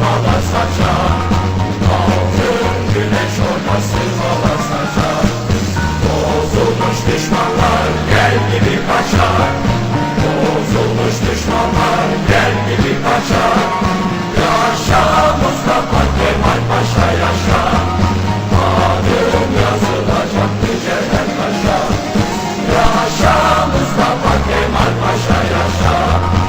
mala saçar Altın güneş olması mala saçar Bozulmuş düşmanlar gel gibi kaçar. Bozulmuş düşmanlar gel gibi kaçar. Yaşa Mustafa Kemal Paşa yaşa. Adım yazılacak mücevher taşa Yaşa Mustafa Kemal Paşa yaşa.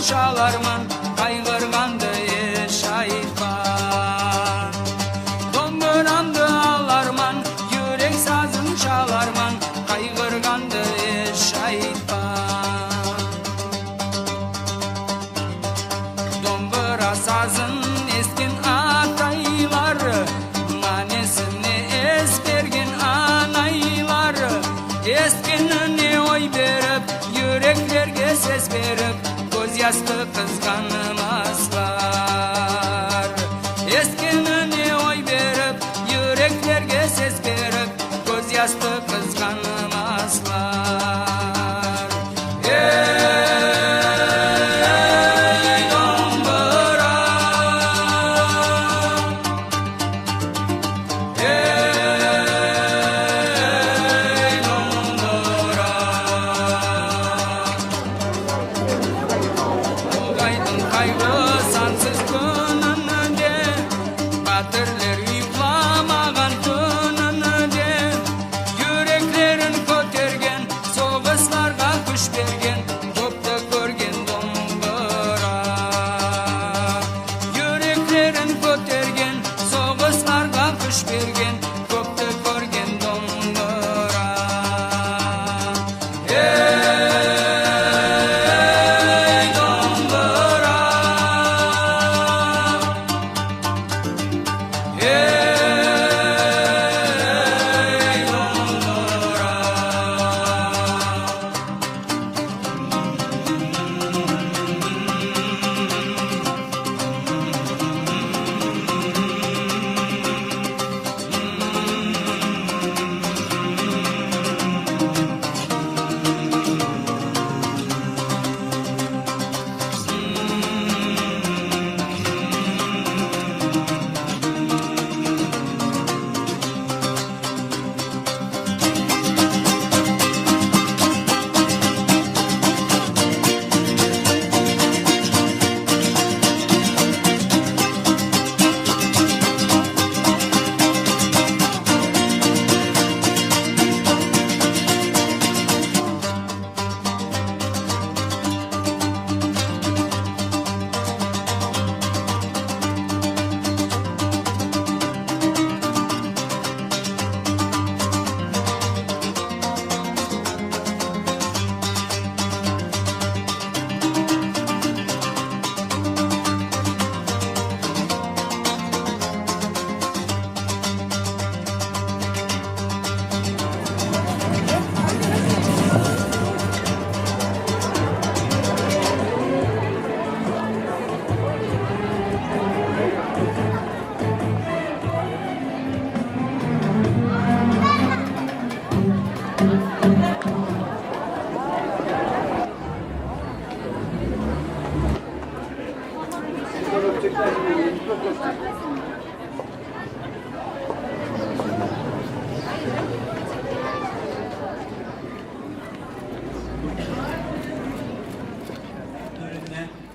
çalarman. purpose gonna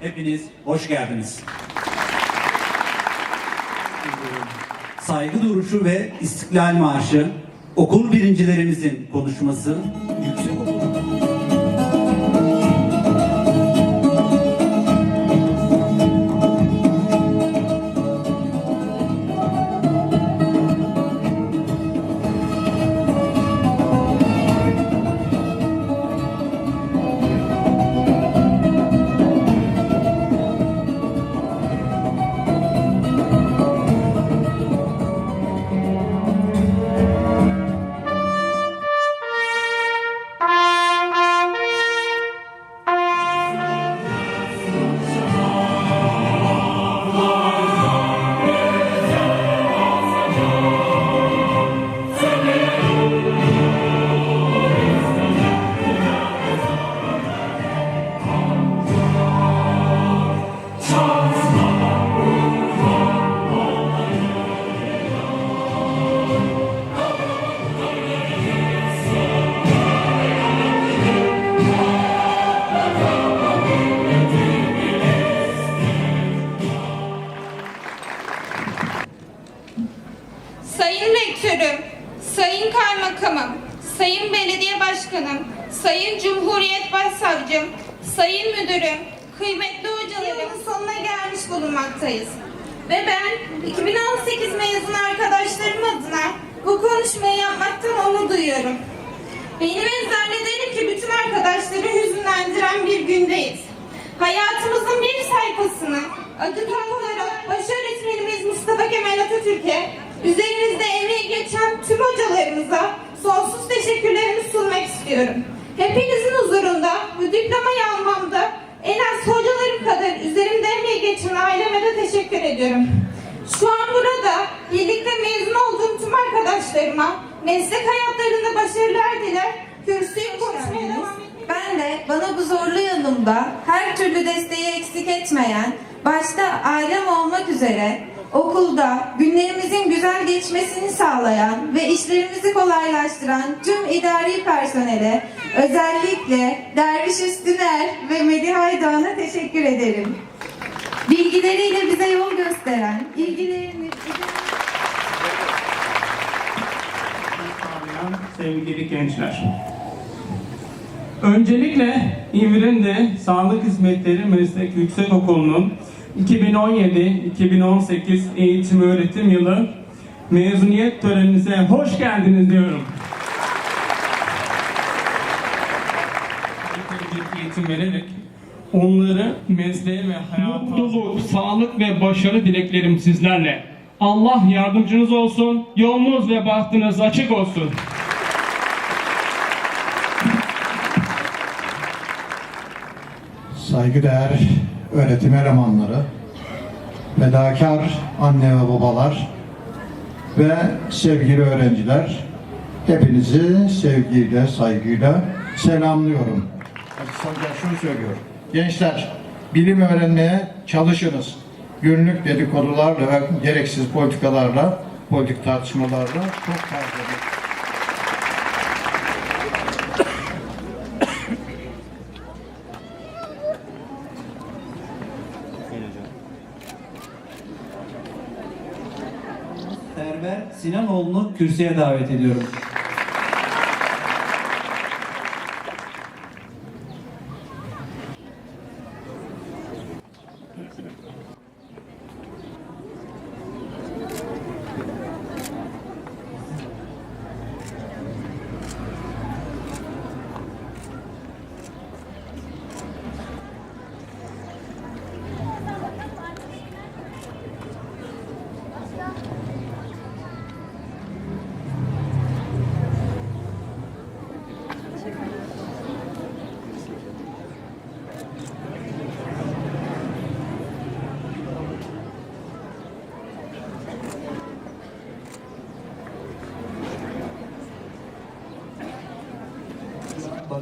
Hepiniz hoş geldiniz. Saygı duruşu ve İstiklal Marşı, okul birincilerimizin konuşması, ben 2018 mezun arkadaşlarım adına bu konuşmayı yapmaktan onur duyuyorum. Benim en zannederim ki bütün arkadaşları hüzünlendiren bir gündeyiz. Hayatımızın bir sayfasını acıtan olarak baş öğretmenimiz Mustafa Kemal Atatürk'e üzerimizde emeği geçen tüm hocalarımıza sonsuz teşekkürlerimi sunmak istiyorum. Hepinizin huzurunda bu diplomayı almamda en az hocalarım kadar üzerimde emeği geçen aileme de teşekkür ediyorum. Birlikte mezun olduğum tüm arkadaşlarıma meslek hayatlarında başarılar diler. Kürsüyü konuşmaya devam etmek Ben de bana bu zorlu yanımda her türlü desteği eksik etmeyen, başta ailem olmak üzere okulda günlerimizin güzel geçmesini sağlayan ve işlerimizi kolaylaştıran tüm idari personele, özellikle Derviş Üstüner ve Melih Aydoğan'a teşekkür ederim. Bilgileriyle bize yol gösteren, ilgilerini... sevgili gençler. Öncelikle İmrinde Sağlık Hizmetleri Meslek Yüksekokulu'nun 2017-2018 eğitim öğretim yılı mezuniyet töreninize hoş geldiniz diyorum. Eğitim vererek onları mesleğe ve hayata... Mutluluk, sağlık ve başarı dileklerim sizlerle. Allah yardımcınız olsun, yolunuz ve bahtınız açık olsun. Saygıdeğer öğretim elemanları, fedakar anne ve babalar ve sevgili öğrenciler, hepinizi sevgiyle, saygıyla selamlıyorum. Kısaca şunu söylüyorum. Gençler, bilim öğrenmeye çalışınız. Günlük dedikodularla ve gereksiz politikalarla, politik tartışmalarla çok fazla Server Sinanoğlu'nu kürsüye davet ediyorum.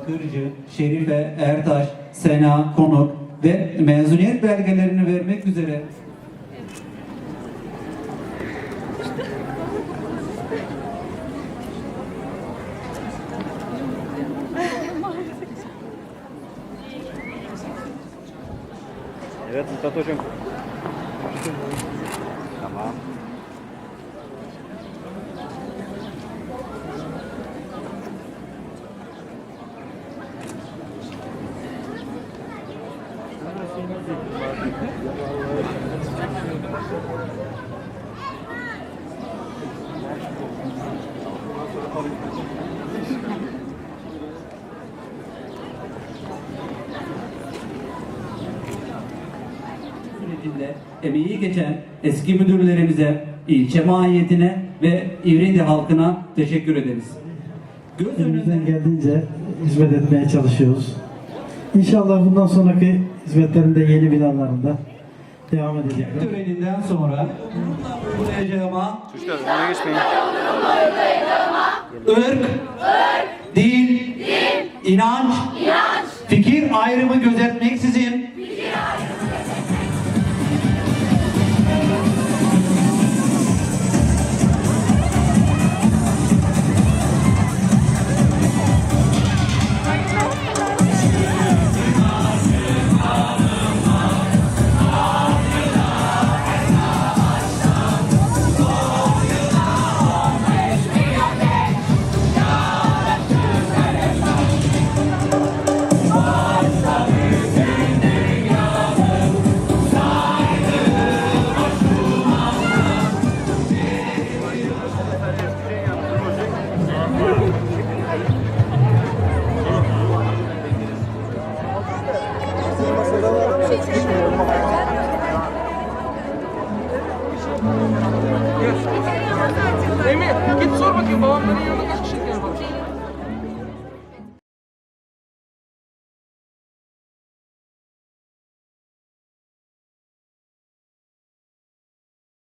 Bakırcı, Şerife, Ertaş, Sena, Konuk ve mezuniyet belgelerini vermek üzere Evet Mustafa hocam. Tamam. Sürecinde emeği geçen eski müdürlerimize, ilçe mahiyetine ve İvrindi halkına teşekkür ederiz. Göz Elimizden geldiğince hizmet etmeye çalışıyoruz. İnşallah bundan sonraki hizmetlerinde yeni binalarında devam edecekler. töreninden sonra uygulayacağıma Çocuklar öne geçmeyin. Irk, din, inanç,